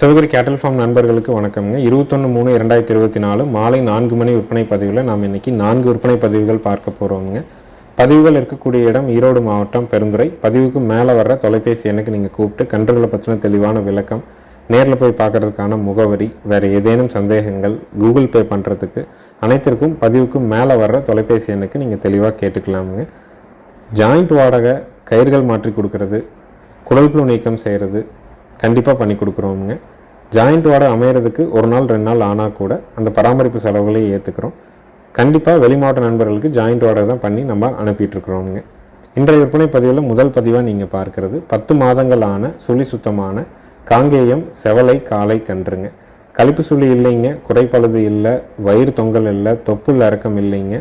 சிவகிரி கேட்டல் ஃபார்ம் நண்பர்களுக்கு வணக்கம்ங்க. இருபத்தொன்று மூணு இரண்டாயிரத்தி இருபத்தி நாலு மாலை நான்கு மணி விற்பனை பதிவில் நாம் இன்னைக்கு நான்கு விற்பனை பதிவுகள் பார்க்க போகிறோங்க பதிவுகள் இருக்கக்கூடிய இடம் ஈரோடு மாவட்டம் பெருந்துறை. பதிவுக்கு மேலே வர்ற தொலைபேசி எண்ணுக்கு நீங்கள் கூப்பிட்டு கன்றுகளை பற்றின தெளிவான விளக்கம் நேரில் போய் பார்க்கறதுக்கான முகவரி வேறு ஏதேனும் சந்தேகங்கள் கூகுள் பே பண்ணுறதுக்கு அனைத்திற்கும் பதிவுக்கு மேலே வர்ற தொலைபேசி எண்ணுக்கு நீங்கள் தெளிவாக கேட்டுக்கலாமுங்க. ஜாயிண்ட் வாடகை கயிர்கள் மாற்றி கொடுக்கறது குடல்புழு நீக்கம் செய்கிறது கண்டிப்பாக பண்ணி கொடுக்குறோமுங்க. ஜாயிண்ட் வாடகை அமையிறதுக்கு ஒரு நாள் ரெண்டு நாள் ஆனால் கூட அந்த பராமரிப்பு செலவுகளை ஏற்றுக்கிறோம் கண்டிப்பாக வெளிமாவட்ட நண்பர்களுக்கு ஜாயிண்ட் வாடகை தான் பண்ணி நம்ம அனுப்பிட்டுருக்குறோமுங்க இன்றைய விற்பனை பதிவில் முதல் பதிவாக நீங்கள் பார்க்கறது பத்து மாதங்களான சுழி சுத்தமான காங்கேயம் செவலை காலை கன்றுங்க. கழிப்பு சுழி இல்லைங்க குறைப்பழுது இல்லை வயிறு தொங்கல் இல்லை தொப்புள் இறக்கம் இல்லைங்க.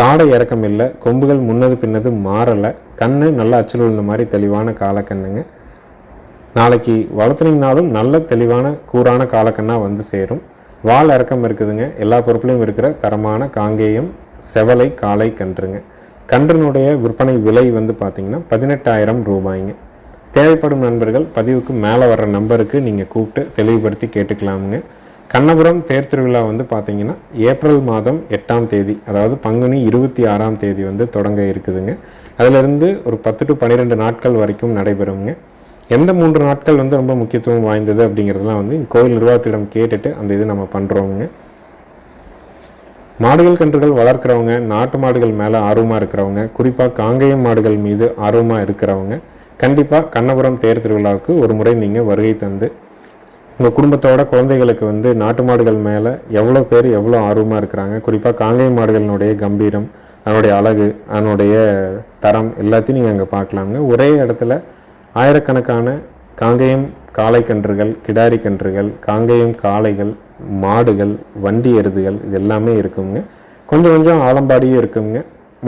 தாடை இறக்கம் இல்லை கொம்புகள் முன்னது பின்னது மாறலை. கண்ணு நல்லா அச்சல் உள்ள மாதிரி தெளிவான காலக்கண்ணுங்க. நாளைக்கு வளர்த்துனீங்கனாலும் நல்ல தெளிவான கூரான காலக்கண்ணாக வந்து சேரும். வால் இறக்கம் இருக்குதுங்க. எல்லா பொருட்களையும் இருக்கிற தரமான காங்கேயம் செவலை காலை கன்றுங்க. கன்றினுடைய விற்பனை விலை வந்து பார்த்திங்கன்னா பதினெட்டாயிரம் ரூபாய்ங்க. தேவைப்படும் நண்பர்கள் பதிவுக்கு மேலே வர்ற நம்பருக்கு நீங்கள் கூப்பிட்டு தெளிவுபடுத்தி கேட்டுக்கலாமுங்க. கண்ணபுரம் தேர் திருவிழா வந்து பார்த்தீங்கன்னா ஏப்ரல் மாதம் எட்டாம் தேதி அதாவது பங்குனி இருபத்தி ஆறாம் தேதி வந்து தொடங்க இருக்குதுங்க. அதிலிருந்து ஒரு பத்து டு பன்னிரெண்டு நாட்கள் வரைக்கும் நடைபெறுங்க. எந்த மூன்று நாட்கள் வந்து ரொம்ப முக்கியத்துவம் வாய்ந்தது அப்படிங்கிறதெல்லாம் வந்து கோயில் நிர்வாகத்திடம் கேட்டுட்டு அந்த இது நம்ம பண்ணுறோங்க மாடுகள் கன்றுகள் வளர்க்குறவங்க நாட்டு மாடுகள் மேலே ஆர்வமாக இருக்கிறவங்க குறிப்பாக காங்கேயம் மாடுகள் மீது ஆர்வமாக இருக்கிறவங்க கண்டிப்பாக கண்ணபுரம் தேர் திருவிழாவுக்கு ஒரு முறை நீங்கள் வருகை தந்து உங்கள் குடும்பத்தோட குழந்தைகளுக்கு வந்து நாட்டு மாடுகள் மேலே எவ்வளோ பேர் எவ்வளோ ஆர்வமாக இருக்கிறாங்க குறிப்பாக காங்கேய மாடுகளினுடைய கம்பீரம் அதனுடைய அழகு அதனுடைய தரம் எல்லாத்தையும் நீங்கள் அங்கே பார்க்கலாங்க ஒரே இடத்துல ஆயிரக்கணக்கான காங்கேயம் காளை கன்றுகள் கிடாரி கன்றுகள் காங்கேயம் காளைகள் மாடுகள் வண்டி எருதுகள் இது எல்லாமே இருக்குங்க. கொஞ்சம் கொஞ்சம் ஆலம்பாடியும் இருக்குங்க.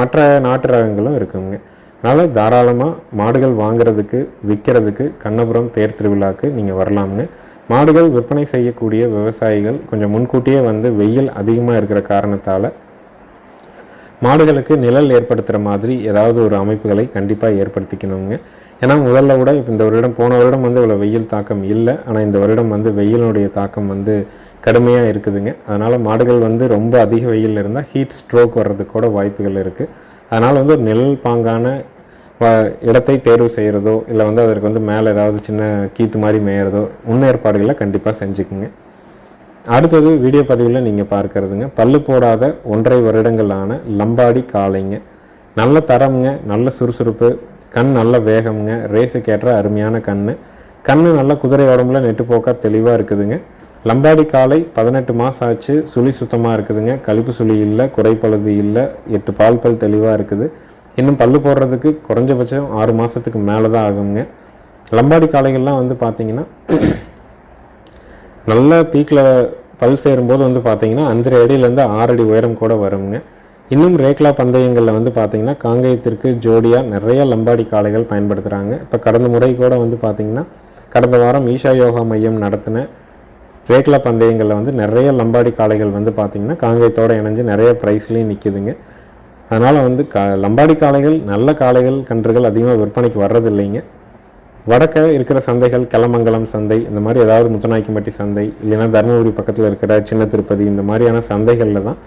மற்ற நாட்டு ரகங்களும் இருக்குங்க. அதனால் தாராளமாக மாடுகள் வாங்குறதுக்கு விற்கிறதுக்கு கண்ணபுரம் தேர் திருவிழாக்கு நீங்கள் வரலாமுங்க. மாடுகள் விற்பனை செய்யக்கூடிய விவசாயிகள் கொஞ்சம் முன்கூட்டியே வந்து வெயில் அதிகமாக இருக்கிற காரணத்தால் மாடுகளுக்கு நிழல் ஏற்படுத்துகிற மாதிரி ஏதாவது ஒரு அமைப்புகளை கண்டிப்பாக ஏற்படுத்திக்கணுங்க. ஏன்னா முதல்ல விட இப்போ இந்த வருடம் போன வருடம் வந்து இவ்வளோ வெயில் தாக்கம் இல்லை. ஆனால் இந்த வருடம் வந்து வெயிலினுடைய தாக்கம் வந்து கடுமையாக இருக்குதுங்க. அதனால் மாடுகள் வந்து ரொம்ப அதிக வெயில் இருந்தால் ஹீட் ஸ்ட்ரோக் வர்றதுக்கு கூட வாய்ப்புகள் இருக்குது அதனால் வந்து நெல் நிழல் பாங்கான வ- இடத்தை தேர்வு செய்கிறதோ இல்லை வந்து அதற்கு வந்து மேலே ஏதாவது சின்ன கீத்து மாதிரி மேயறதோ முன்னேற்பாடுகளை கண்டிப்பாக செஞ்சுக்குங்க. அடுத்தது வீடியோ பதிவில் நீங்கள் பார்க்கறதுங்க பல்லு போடாத ஒன்றரை வருடங்களான லம்பாடி காளைங்க. நல்ல தரம்ங்க நல்ல சுறுசுறுப்பு கண் நல்ல வேகம்ங்க. ரேஸுக்கு ஏற்ற அருமையான கண் கண் நல்ல குதிரை உடம்புல நெட்டுப்போக்கா தெளிவாக இருக்குதுங்க. லம்பாடி காளை பதினெட்டு மாதம் ஆச்சு. சுழி சுத்தமாக இருக்குதுங்க. கழிப்பு சுழி இல்லை குறைப்பழுது இல்லை எட்டு பால் பல் தெளிவாக இருக்குது. இன்னும் பல்லு போடுறதுக்கு குறைஞ்சபட்சம் ஆறு மாதத்துக்கு மேலே தான் ஆகுங்க. லம்பாடி காளைகள்லாம் வந்து பார்த்தீங்கன்னா நல்ல பீக்கில் பல் சேரும்போது வந்து பார்த்தீங்கன்னா அஞ்சரை அடியிலேருந்து ஆறு அடி உயரம் கூட வருங்க. இன்னும் ரேக்லா பந்தயங்களில் வந்து பார்த்திங்கன்னா காங்கேயத்திற்கு ஜோடியாக நிறைய லம்பாடி காளைகள் பயன்படுத்துகிறாங்க இப்போ கடந்த முறை கூட வந்து பார்த்திங்கன்னா கடந்த வாரம் ஈஷா யோகா மையம் நடத்தின ரேக்லா பந்தயங்களில் வந்து நிறைய லம்பாடி காளைகள் வந்து பார்த்திங்கன்னா காங்கேயத்தோட இணைஞ்சு நிறைய ப்ரைஸ்லேயும் நிற்கிதுங்க அதனால் வந்து கா லம்பாடி காளைகள் நல்ல காளைகள் கன்றுகள் அதிகமாக விற்பனைக்கு வர்றதில்லைங்க. வடக்க இருக்கிற சந்தைகள் கிளமங்கலம் சந்தை இந்த மாதிரி ஏதாவது முத்தநாய்க்கம்பட்டி சந்தை இல்லைன்னா தருமபுரி பக்கத்தில் இருக்கிற சின்ன திருப்பதி இந்த மாதிரியான சந்தைகளில் தான்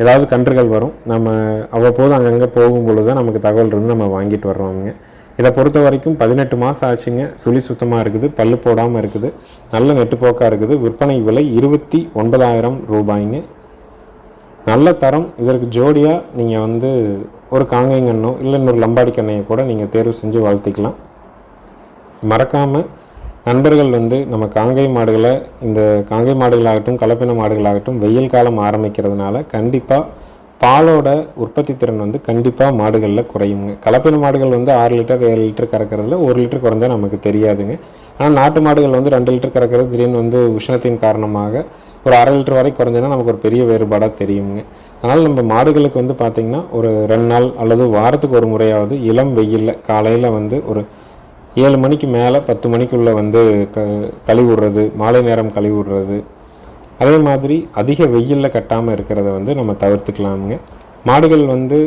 ஏதாவது கன்றுகள் வரும் நம்ம அவ்வப்போது அங்கங்கே போகும் பொழுது தான் நமக்கு தகவல் இருந்து நம்ம வாங்கிட்டு வர்றோமுங்க. இதை பொறுத்த வரைக்கும் பதினெட்டு மாதம் ஆச்சுங்க. சுழி சுத்தமாக இருக்குது பல்லு போடாமல் இருக்குது நல்ல நெட்டுப்போக்காக இருக்குது. விற்பனை விலை இருபத்தி ஒன்பதாயிரம் ரூபாய்ங்க. நல்ல தரம் இதற்கு ஜோடியாக நீங்கள் வந்து ஒரு காங்கைங்கண்ணோ இல்லை இன்னொரு லம்பாடி கண்ணையை கூட நீங்கள் தேர்வு செஞ்சு வாழ்த்திக்கலாம். மறக்காமல் நண்பர்கள் வந்து நம்ம காங்கை மாடுகளை இந்த காங்கை மாடுகளாகட்டும் கலப்பின மாடுகளாகட்டும் வெயில் காலம் ஆரம்பிக்கிறதுனால கண்டிப்பாக பாலோட உற்பத்தி திறன் வந்து கண்டிப்பாக மாடுகளில் குறையுங்க. கலப்பின மாடுகள் வந்து ஆறு லிட்டர் ஏழு லிட்டர் கறக்கிறதுல ஒரு லிட்டர் குறைஞ்சா நமக்கு தெரியாதுங்க. ஆனால் நாட்டு மாடுகள் வந்து ரெண்டு லிட்டர் கறக்கிறது திடீர்னு வந்து உஷ்ணத்தின் காரணமாக ஒரு அரை லிட்டர் வரை குறைஞ்சோன்னா நமக்கு ஒரு பெரிய வேறுபாடாக தெரியுங்க. அதனால் நம்ம மாடுகளுக்கு வந்து பார்த்திங்கன்னா ஒரு ரெண்டு நாள் அல்லது வாரத்துக்கு ஒரு முறையாவது இளம் வெயிலில் காலையில் வந்து ஒரு ஏழு மணிக்கு மேலே பத்து மணிக்குள்ளே வந்து க கழுவி மாலை நேரம் கழுவி அதே மாதிரி அதிக வெயிலில் கட்டாமல் இருக்கிறத வந்து நம்ம தவிர்த்துக்கலாமுங்க. மாடுகள் வந்து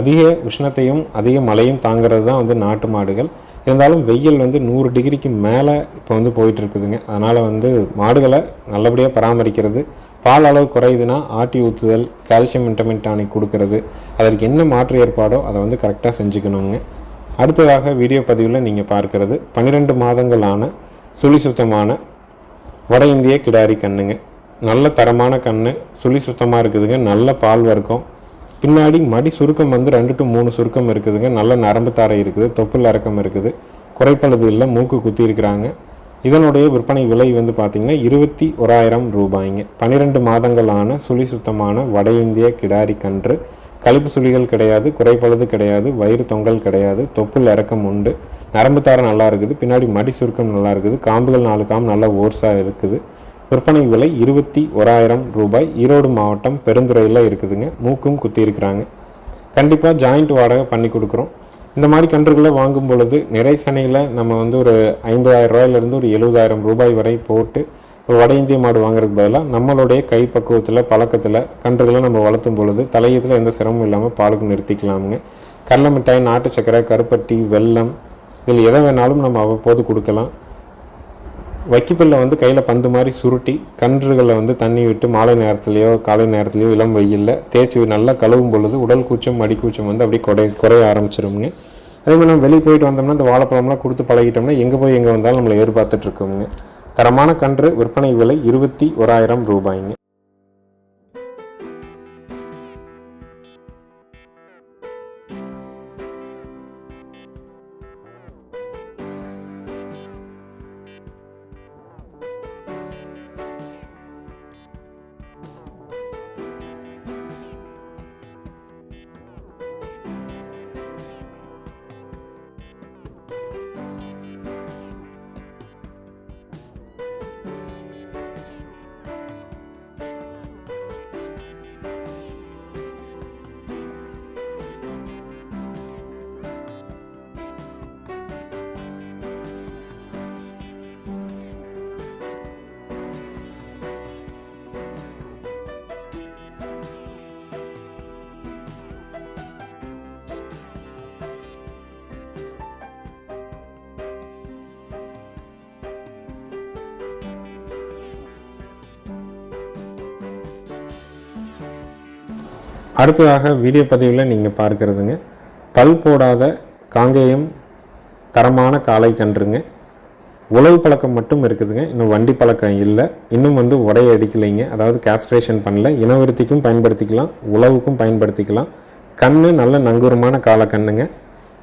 அதிக உஷ்ணத்தையும் அதிக மழையும் தாங்கிறது தான் வந்து நாட்டு மாடுகள். இருந்தாலும் வெயில் வந்து நூறு டிகிரிக்கு மேலே இப்போ வந்து போயிட்டுருக்குதுங்க. அதனால் வந்து மாடுகளை நல்லபடியாக பராமரிக்கிறது. பால் அளவு குறையுதுன்னா ஆட்டி ஊற்றுதல் கால்சியம் விட்டமின் டானிக் கொடுக்கறது. அதற்கு என்ன மாற்று ஏற்பாடோ அதை வந்து கரெக்டாக செஞ்சுக்கணுங்க. அடுத்ததாக வீடியோ பதிவில் நீங்கள் பார்க்கறது பன்னிரெண்டு மாதங்களான சுழி சுத்தமான வட இந்திய கிடாரி கண்ணுங்க. நல்ல தரமான கண்ணு சுழி சுத்தமாக இருக்குதுங்க. நல்ல பால் வர்க்கம். பின்னாடி மடி சுருக்கம் வந்து ரெண்டு டு மூணு சுருக்கம் இருக்குதுங்க. நல்ல நரம்பு தாரை இருக்குது தொப்புள் அரக்கம் இருக்குது. குறைப்பழுது இல்லை மூக்கு குத்தி இருக்கிறாங்க. இதனுடைய விற்பனை விலை வந்து பார்த்திங்கன்னா இருபத்தி ஓராயிரம் ரூபாய்ங்க. பன்னிரெண்டு மாதங்களான சுழி சுத்தமான வட இந்திய கிடாரி கன்று கழிப்பு சுழிகள் கிடையாது குறைப்பழுது கிடையாது வயிறு தொங்கல் கிடையாது தொப்புள் இறக்கம் உண்டு. நரம்பு தாரம் நல்லா இருக்குது பின்னாடி மடி சுருக்கம் நல்லா இருக்குது காம்புகள் நாலு காம்பு நல்லா ஓர்ஸாக இருக்குது. விற்பனை விலை இருபத்தி ஓராயிரம் ரூபாய். ஈரோடு மாவட்டம் பெருந்துறையில் இருக்குதுங்க. மூக்கும் குத்தி இருக்கிறாங்க. கண்டிப்பாக ஜாயிண்ட் வாடகை பண்ணி கொடுக்குறோம். இந்த மாதிரி கன்றுகளை வாங்கும் பொழுது நிறை சனையில் நம்ம வந்து ஒரு ஐம்பதாயிரம் ரூபாயிலிருந்து ஒரு எழுபதாயிரம் ரூபாய் வரை போட்டு வட இந்திய மாடு வாங்குறதுக்கு பதிலாக நம்மளுடைய கை பக்குவத்தில் பழக்கத்தில் கன்றுகளை நம்ம வளர்த்தும் பொழுது தலையத்தில் எந்த சிரமமும் இல்லாமல் பாலுக்கு நிறுத்திக்கலாமுங்க. கடல மிட்டாய் நாட்டு சக்கரை கருப்பட்டி வெல்லம் இதில் எதை வேணாலும் நம்ம அவ்வப்போது கொடுக்கலாம். வைக்கப்பில்லை வந்து கையில் பந்து மாதிரி சுருட்டி கன்றுகளை வந்து தண்ணி விட்டு மாலை நேரத்துலையோ காலை நேரத்துலையோ இளம் வெயிலில் தேய்ச்சி நல்லா கழுவும் பொழுது உடல் கூச்சம் மடி கூச்சம் வந்து அப்படியே குறை குறைய ஆரம்பிச்சிருங்க அதே மாதிரி நம்ம வெளியே போயிட்டு வந்தோம்னா இந்த வாழைப்பழம்லாம் கொடுத்து பழகிட்டோம்னா எங்கே போய் எங்கே வந்தாலும் நம்மளை எதிர்பார்த்துட்ருக்கோங்க தரமான கன்று விற்பனை விலை இருபத்தி ஓராயிரம் ரூபாய்ங்க. அடுத்ததாக வீடியோ பதிவில் நீங்கள் பார்க்குறதுங்க. பல் போடாத காங்கேயம் தரமான காளை கன்றுங்க. உழவு பழக்கம் மட்டும் இருக்குதுங்க. இன்னும் வண்டி பழக்கம் இல்லை. இன்னும் வந்து உடைய அடிக்கலைங்க. அதாவது கேஸ்ட்ரேஷன் பண்ணல. இனவிருத்திக்கும் பயன்படுத்திக்கலாம். உழவுக்கும் பயன்படுத்திக்கலாம். கண் நல்ல நங்கூரமான காலை கண்ணுங்க.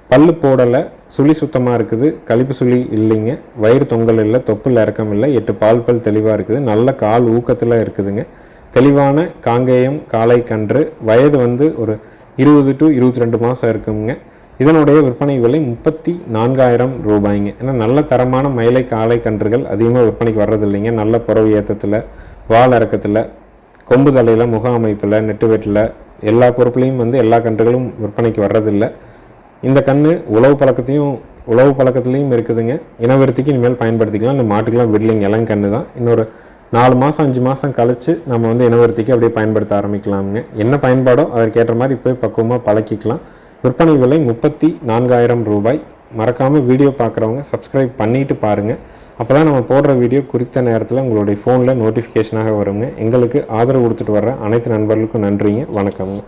பல் போடலை. சுழி சுத்தமாக இருக்குது. கழிப்பு சுழி இல்லைங்க. வயிறு தொங்கல் இல்லை. தொப்புள் இறக்கம் இல்லை. எட்டு பால் பல் தெளிவாக இருக்குது. நல்ல கால் ஊக்கத்தில் இருக்குதுங்க. தெளிவான காங்கேயம் காளை கன்று வயது வந்து ஒரு இருபது டு இருபத்தி ரெண்டு மாதம் இருக்குங்க. இதனுடைய விற்பனை விலை முப்பத்தி நான்காயிரம் ரூபாய்ங்க. ஏன்னா நல்ல தரமான மயிலை காளை கன்றுகள் அதிகமாக விற்பனைக்கு வர்றதில்லைங்க. நல்ல புறவு ஏற்றத்தில் வால் இறக்கத்தில் கொம்பு தலையில் முக அமைப்பில் நெட்டு வெட்டில் எல்லா பொறுப்புலேயும் வந்து எல்லா கன்றுகளும் விற்பனைக்கு வர்றதில்லை. இந்த கன்று உழவு பழக்கத்தையும் உழவு பழக்கத்துலேயும் இருக்குதுங்க. இனவிருத்திக்கு இனிமேல் பயன்படுத்திக்கலாம். இந்த மாட்டுக்கெல்லாம் விடலிங்க. இளங்கன்று தான் இன்னொரு நாலு மாதம் அஞ்சு மாதம் கழித்து நம்ம வந்து இனவர்த்திக்கு அப்படியே பயன்படுத்த ஆரம்பிக்கலாமுங்க. என்ன பயன்பாடோ அதற்கேற்ற மாதிரி போய் பக்குவமாக பழக்கிக்கலாம். விற்பனை விலை முப்பத்தி நான்காயிரம் ரூபாய். மறக்காமல் வீடியோ பார்க்குறவங்க சப்ஸ்கிரைப் பண்ணிவிட்டு பாருங்கள் அப்போ தான் நம்ம போடுற வீடியோ குறித்த நேரத்தில் உங்களுடைய ஃபோனில் நோட்டிஃபிகேஷனாக வருங்க. எங்களுக்கு ஆதரவு கொடுத்துட்டு வர்ற அனைத்து நண்பர்களுக்கும் நன்றிங்க. வணக்கம்ங்க.